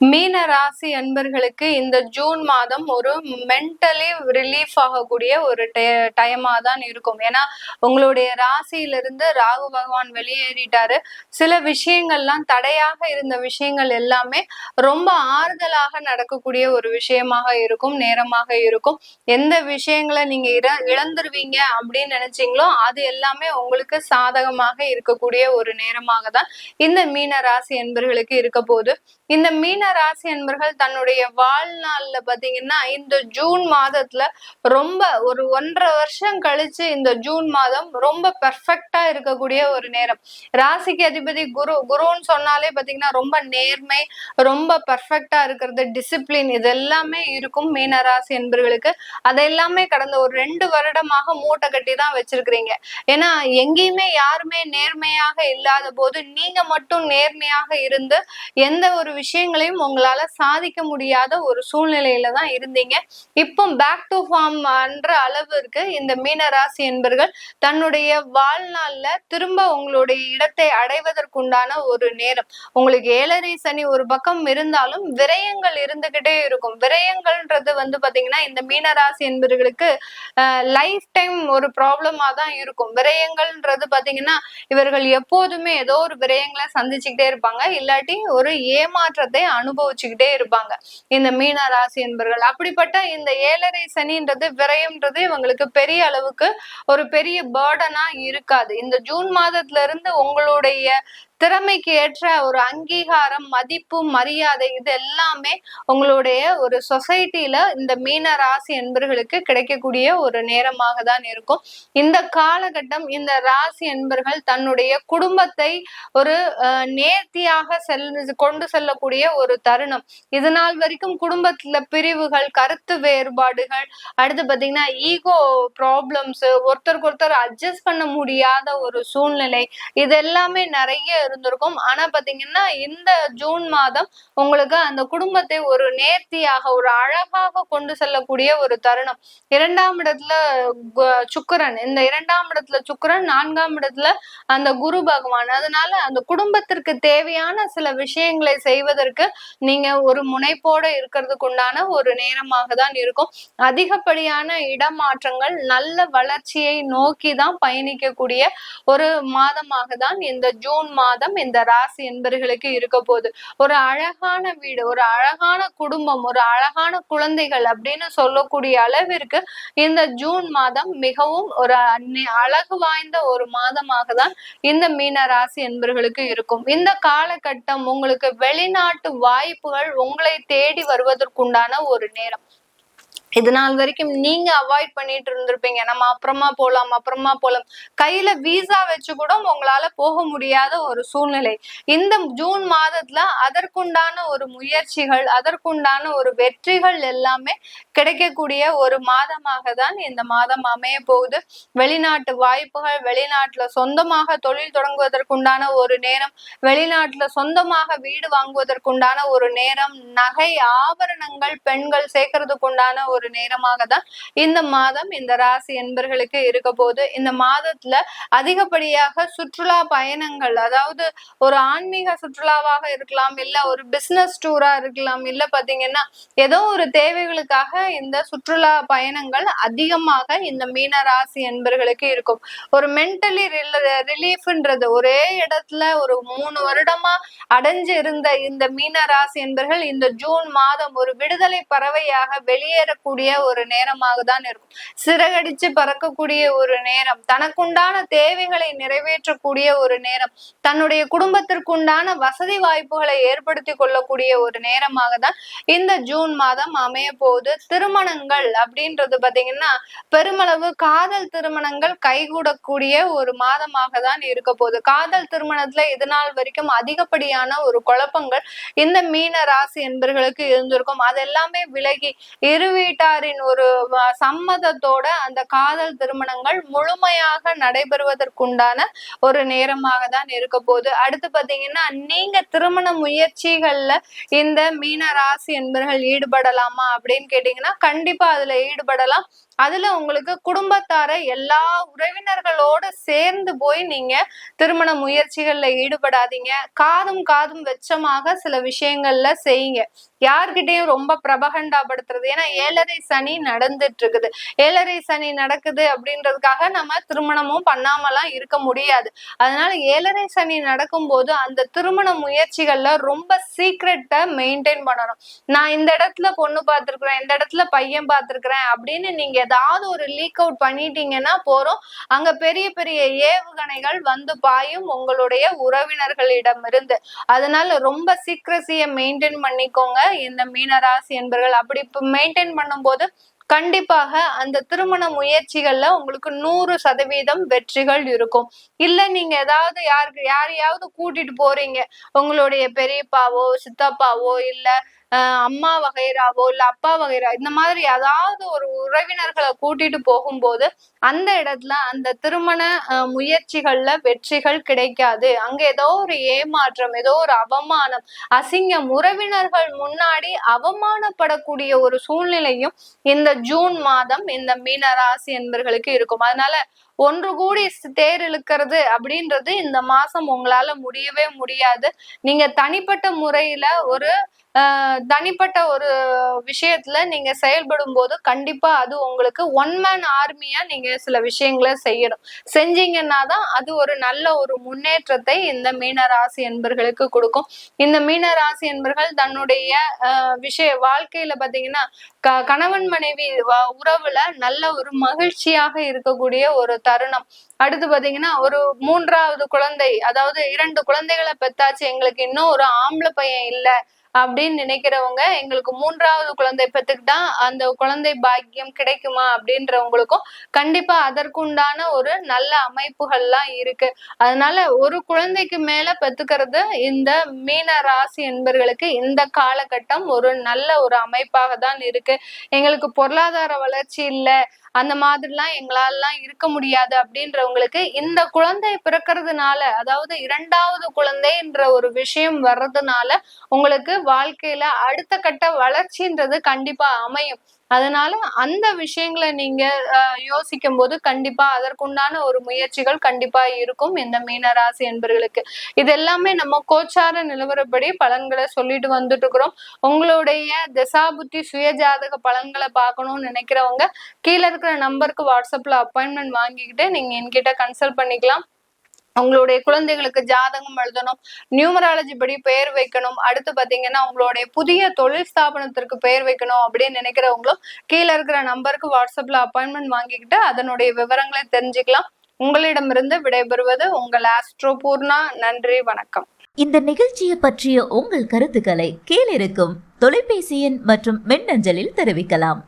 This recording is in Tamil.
மீன ராசி அன்பர்களுக்கு இந்த ஜூன் மாதம் ஒரு மென்டலி ரிலீஃப் ஆகக்கூடிய ஒரு டைமா தான் இருக்கும். ஏன்னா உங்களுடைய ராசியிலிருந்து ராகு பகவான் வெளியேறிட்டாரு. சில விஷயங்கள்லாம் தடையாக இருந்த விஷயங்கள் எல்லாமே ரொம்ப ஆறுதலாக நடக்கக்கூடிய ஒரு விஷயமாக இருக்கும் நேரமாக இருக்கும். எந்த விஷயங்களை நீங்க இற இழந்துருவீங்க அப்படின்னு நினைச்சீங்களோ அது எல்லாமே உங்களுக்கு சாதகமாக இருக்கக்கூடிய ஒரு நேரமாக தான் இந்த மீன ராசி என்பர்களுக்கு இருக்க போது இந்த மீன ராசி என்பர்கள் தன்னுடைய வாழ்நாள்ல பாத்தீங்கன்னா இந்த ஜூன் மாதத்துல ரொம்ப ஒரு ஒன்றரை வருஷம் கழிச்சு இந்த ஜூன் மாதம் ரொம்ப பெர்ஃபெக்டா இருக்கக்கூடிய ஒரு நேரம். ராசிக்கு அதிபதி குரு குருன்னு சொன்னாலே பாத்தீங்கன்னா ரொம்ப நேர்மை ரொம்ப பெர்ஃபெக்டா இருக்கிறது டிசிப்ளின் இது எல்லாமே இருக்கும் மீன ராசி என்பர்களுக்கு அதெல்லாமே கடந்த ஒரு ரெண்டு வருடமாக மூட்டை கட்டி தான் வச்சிருக்கிறீங்க. ஏன்னா எங்கேயுமே யாருமே நேர்மையாக இல்லாத போது நீங்க மட்டும் நேர்மையாக இருந்து எந்த ஒரு விஷயங்களையும் உங்களால சாதிக்க முடியாத ஒரு சூழ்நிலையில தான் இருந்தீங்க. இப்போ பேக் டு ஃபார்ம் என்ற அளவிற்கு இந்த மீனராசி என்பர்கள் தன்னுடைய வாழ்நாள்ல திரும்ப உங்களுடைய இடத்தை அடைவதற்குண்டான ஒரு நேரம். உங்களுக்கு ஏழரை சனி ஒரு பக்கம் இருந்தாலும் விரயங்கள் இருந்துகிட்டே இருக்கும். விரயங்கள்ன்றது வந்து பாத்தீங்கன்னா இந்த மீனராசி என்பவர்களுக்கு லைஃப் டைம் ஒரு ப்ராப்ளமா தான் இருக்கும். விரயங்கள்ன்றது பாத்தீங்கன்னா இவர்கள் எப்போதுமே ஏதோ ஒரு விரயங்களை சந்திச்சுக்கிட்டே இருப்பாங்க. இல்லாட்டி ஒரு ஏமாற்றத்தை அனுபவிச்சுக்கிட்டே இருப்பாங்க. இந்த மீன ராசி என்பர்கள் அப்படிப்பட்ட இந்த ஏழரை சனின்றது விரயம்ன்றது இவங்களுக்கு பெரிய அளவுக்கு ஒரு பெரிய பேர்டனா இருக்காது. இந்த ஜூன் மாதத்துல இருந்து உங்களுடைய திறமைக்கு ஏற்ற ஒரு அங்கீகாரம் மதிப்பு மரியாதை இது எல்லாமே உங்களுடைய ஒரு சொசைட்டில இந்த மீன ராசி என்பர்களுக்கு கிடைக்கக்கூடிய ஒரு நேரமாக தான் இருக்கும். இந்த காலகட்டம் இந்த ராசி என்பர்கள் தன்னுடைய குடும்பத்தை ஒரு நேர்த்தியாக செல் கொண்டு செல்லக்கூடிய ஒரு தருணம். இது நாள் வரைக்கும் குடும்பத்துல பிரிவுகள் கருத்து வேறுபாடுகள் அடுத்து பாத்தீங்கன்னா ஈகோ ப்ராப்ளம்ஸ் ஒருத்தருக்கு ஒருத்தர் அட்ஜஸ்ட் பண்ண முடியாத ஒரு சூழ்நிலை இது எல்லாமே நிறைய இருந்திருக்கும். ஆனா பாத்தீங்கன்னா இந்த ஜூன் மாதம் உங்களுக்கு அந்த குடும்பத்தை ஒரு நேர்த்தியாக ஒரு அழகாக கொண்டு செல்லக்கூடிய ஒரு தருணம். இரண்டாம் இடத்துல சுக்கரன். இந்த இரண்டாம் இடத்துல சுக்கரன் நான்காம் இடத்துல அந்த குரு பகவான். அதனால அந்த குடும்பத்திற்கு தேவையான சில விஷயங்களை செய்வதற்கு நீங்க ஒரு முனைப்போட இருக்கிறதுக்கு உண்டான ஒரு நேரமாக தான் இருக்கும். அதிகப்படியான இடமாற்றங்கள் நல்ல வளர்ச்சியை நோக்கி தான் பயணிக்கக்கூடிய ஒரு மாதமாக தான் இந்த ஜூன் மாதம் இந்த ராசி என்பர்களுக்கு இருக்க போகுது. ஒரு அழகான வீடு ஒரு அழகான குடும்பம் ஒரு அழகான குழந்தைகள் அப்படின்னு சொல்லக்கூடிய அளவிற்கு இந்த ஜூன் மாதம் மிகவும் ஒரு அழகு வாய்ந்த ஒரு மாதமாக தான் இந்த மீன ராசி என்பர்களுக்கு இருக்கும். இந்த காலகட்டம் உங்களுக்கு வெளிநாட்டு வாய்ப்புகள் உங்களை தேடி வருவதற்குண்டான ஒரு நேரம். இது நாள் வரைக்கும் நீங்க அவாய்ட் பண்ணிட்டு இருந்திருப்பீங்க. நம்ம அப்புறமா போலாம் அப்புறமா போலாம். கையில வீசா வச்சு கூட உங்களால போக முடியாத ஒரு சூழ்நிலை. இந்த ஜூன் மாதத்துல அதற்குண்டான ஒரு முயற்சிகள் அதற்குண்டான ஒரு வெற்றிகள் எல்லாமே கிடைக்கக்கூடிய ஒரு மாதமாக தான் இந்த மாதம் அமைய போகுது. வெளிநாட்டு வாய்ப்புகள் வெளிநாட்டுல சொந்தமாக தொழில் தொடங்குவதற்குண்டான ஒரு நேரம் வெளிநாட்டுல சொந்தமாக வீடு வாங்குவதற்குண்டான ஒரு நேரம் நகை ஆபரணங்கள் பெண்கள் சேர்க்கறதுக்குண்டான ஒரு ஒரு நேரமாக தான் இந்த மாதம் இந்த ராசி என்பர்களுக்கு இருக்க போது இந்த மாதத்துல அதிகப்படியாக சுற்றுலா பயணங்கள் அதாவது ஒரு ஆன்மீக சுற்றுலாவாக இருக்கலாம் இல்ல ஒரு பிசினஸ் டூரா இருக்கலாம் இல்ல பாத்தீங்கன்னா ஏதோ ஒரு தேவைகளுக்காக இந்த சுற்றுலா பயணங்கள் அதிகமாக இந்த மீன ராசி என்பர்களுக்கு இருக்கும். ஒரு மென்டலி ரிலீஃப்ன்றது ஒரே இடத்துல ஒரு மூணு வருடமா அடைஞ்சு இருந்த இந்த மீன ராசி என்பர்கள் இந்த ஜூன் மாதம் ஒரு விடுதலை பறவையாக வெளியேறக்கூடிய கூடிய ஒரு நேரமாக தான் இருக்கும். சிறகடிச்சு பறக்கக்கூடிய ஒரு நேரம் தனக்குண்டான தேவைகளை நிறைவேற்றக்கூடிய ஒரு நேரம் தன்னுடைய குடும்பத்திற்குண்டான வசதி வாய்ப்புகளை ஏற்படுத்தி கொள்ளக்கூடிய ஒரு நேரமாக தான் இந்த ஜூன் மாதம் அமைய போகுது திருமணங்கள் அப்படின்றது பாத்தீங்கன்னா பெருமளவு காதல் திருமணங்கள் கைகூடக்கூடிய ஒரு மாதமாக தான் இருக்க போகுது. காதல் திருமணத்துல இது நாள் வரைக்கும் அதிகப்படியான ஒரு குழப்பங்கள் இந்த மீன ராசி என்பர்களுக்கு இருந்திருக்கும். அதெல்லாமே விலகி இரு வீட்டாரின் ஒரு சம்மதத்தோட அந்த காதல் திருமணங்கள் முழுமையாக நடைபெறுவதற்குண்டான ஒரு நேரமாக தான் இருக்க போகுது. அடுத்து பாத்தீங்கன்னா நீங்க திருமண முயற்சிகள்ல இந்த மீன ராசி என்பர்கள் ஈடுபடலாமா அப்படின்னு கேட்டீங்கன்னா கண்டிப்பா அதுல ஈடுபடலாம். அதுல உங்களுக்கு குடும்பத்தார எல்லா உறவினர்களோட சேர்ந்து போய் நீங்க திருமண முயற்சிகள்ல ஈடுபடாதீங்க. காதும் காதும் வெச்சமாக சில விஷயங்கள்ல செய்யுங்க. யார்கிட்டையும் ரொம்ப பிரபகண்டாப்படுத்துறது. ஏன்னா ஏழரை சனி நடந்துட்டு இருக்குது ஏழரை சனி நடக்குது அப்படின்றதுக்காக நம்ம திருமணமும் பண்ணாமலாம் இருக்க முடியாது. அதனால ஏழரை சனி நடக்கும்போது அந்த திருமண முயற்சிகள்ல ரொம்ப சீக்ரெட்டை மெயின்டைன் பண்ணணும். நான் இந்த இடத்துல பொண்ணு பார்த்துருக்குறேன் இந்த இடத்துல பையன் பார்த்துருக்குறேன் அப்படின்னு நீங்க ஏதாவது ஒரு லீக் அவுட் பண்ணிட்டீங்கன்னா போறோம் அங்க பெரிய பெரிய ஏவுகணைகள் வந்து பாயும் உங்களுடைய உறவினர்களிடம் இருந்து அதனால ரொம்ப சீக்ரஸியை மெயின்டைன் பண்ணிக்கோங்க. இந்த மீனராசி என்பர்கள் அப்படி மெயின்டைன் பண்ணும்போது கண்டிப்பாக அந்த திருமண முயற்சிகள்ல உங்களுக்கு நூறு சதவீதம் வெற்றிகள் இருக்கும். இல்ல நீங்க ஏதாவது யாருக்கு யாரையாவது கூட்டிட்டு போறீங்க. உங்களுடைய பெரியப்பாவோ சித்தப்பாவோ இல்ல அம்மா வகைராவோ இல்ல அப்பா வகைரா இந்த மாதிரி ஏதாவது ஒரு உறவினர்களை கூட்டிட்டு போகும்போது அந்த இடத்துல அந்த திருமண ஆஹ் முயற்சிகள்ல வெற்றிகள் கிடைக்காது. அங்க ஏதோ ஒரு ஏமாற்றம் ஏதோ ஒரு அவமானம் அசிங்கம் உறவினர்கள் முன்னாடி அவமானப்படக்கூடிய ஒரு சூழ்நிலையும் இந்த ஜூன் மாதம் இந்த மீனராசி என்பர்களுக்கு இருக்கும். அதனால ஒன்று கூடி தேர் இழுக்கிறது அப்படின்றது இந்த மாசம் உங்களால முடியவே முடியாது. நீங்க தனிப்பட்ட முறையில ஒரு ஆஹ் தனிப்பட்ட ஒரு விஷயத்துல நீங்க செயல்படும் போது கண்டிப்பா அது உங்களுக்கு ஒன் மேன் ஆர்மியா நீங்க சில விஷயங்களை செய்யணும். செஞ்சீங்கன்னா தான் அது ஒரு நல்ல ஒரு முன்னேற்றத்தை இந்த மீன ராசி என்பர்களுக்கு கொடுக்கும். இந்த மீன ராசி என்பர்கள் தன்னுடைய விஷய வாழ்க்கையில பாத்தீங்கன்னா க கணவன் மனைவி வ- உறவுல நல்ல ஒரு மகிழ்ச்சியாக இருக்கக்கூடிய ஒரு தருணம். அடுத்து பாத்தீங்கன்னா ஒரு மூன்றாவது குழந்தை அதாவது இரண்டு குழந்தைகளை பெத்தாச்சு எங்களுக்கு இன்னும் ஒரு ஆம்பளை பையன் இல்ல அப்படின்னு நினைக்கிறவங்க எங்களுக்கு மூன்றாவது குழந்தை பெற்றுக்கிட்டா அந்த குழந்தை பாக்கியம் கிடைக்குமா அப்படின்றவங்களுக்கும் கண்டிப்பா அதற்குண்டான ஒரு நல்ல அமைப்புகள்லாம் இருக்கு. அதனால ஒரு குழந்தைக்கு மேல பெத்துக்கிறது இந்த மீன ராசி என்பர்களுக்கு இந்த காலகட்டம் ஒரு நல்ல ஒரு அமைப்பாக தான் இருக்கு. எங்களுக்கு பொருளாதார வளர்ச்சி இல்ல அந்த மாதிரிலாம் எங்களாலலாம் இருக்க முடியாது அப்படின்றவங்களுக்கு இந்த குழந்தை பிறக்கிறதுனால அதாவது இரண்டாவது குழந்தைன்ற ஒரு விஷயம் வர்றதுனால உங்களுக்கு வாழ்க்கையில அடுத்த கட்ட வளர்ச்சின்றது கண்டிப்பா அமையும். அதனால அந்த விஷயங்களை நீங்க யோசிக்கும் போது கண்டிப்பா அதற்குண்டான ஒரு முயற்சிகள் கண்டிப்பா இருக்கும் இந்த மீனராசி என்பர்களுக்கு. இது எல்லாமே நம்ம கோச்சார நிலவரப்படி பலன்களை சொல்லிட்டு வந்துட்டு இருக்கிறோம் உங்களுடைய தசாபுத்தி சுயஜாதக பலன்களை பார்க்கணும்னு நினைக்கிறவங்க கீழே இருக்கிற நம்பருக்கு வாட்ஸ்அப்ல அப்பாயின்மெண்ட் வாங்கிக்கிட்டு நீங்க என்கிட்ட கன்சல்ட் பண்ணிக்கலாம். உங்களுடைய குழந்தைகளுக்கு ஜாதகம் எழுதணும் நியூமராலஜி படி பெயர் வைக்கணும். அடுத்து பாத்தீங்கன்னா உங்களுடைய புதிய தொழில் ஸ்தாபனத்திற்கு பெயர் வைக்கணும் அப்படின்னு நினைக்கிறவங்களும் கீழே இருக்கிற நம்பருக்கு வாட்ஸ்அப்ல அப்பாயின்மெண்ட் வாங்கிக்கிட்டு அதனுடைய விவரங்களை தெரிஞ்சுக்கலாம். உங்களிடமிருந்து விடைபெறுவது உங்கள் ஆஸ்ட்ரோ பூர்ணா. நன்றி வணக்கம். இந்த நிகழ்ச்சியை பற்றிய உங்கள் கருத்துக்களை கீழிருக்கும் தொலைபேசி எண் மற்றும் மின்னஞ்சலில் தெரிவிக்கலாம்.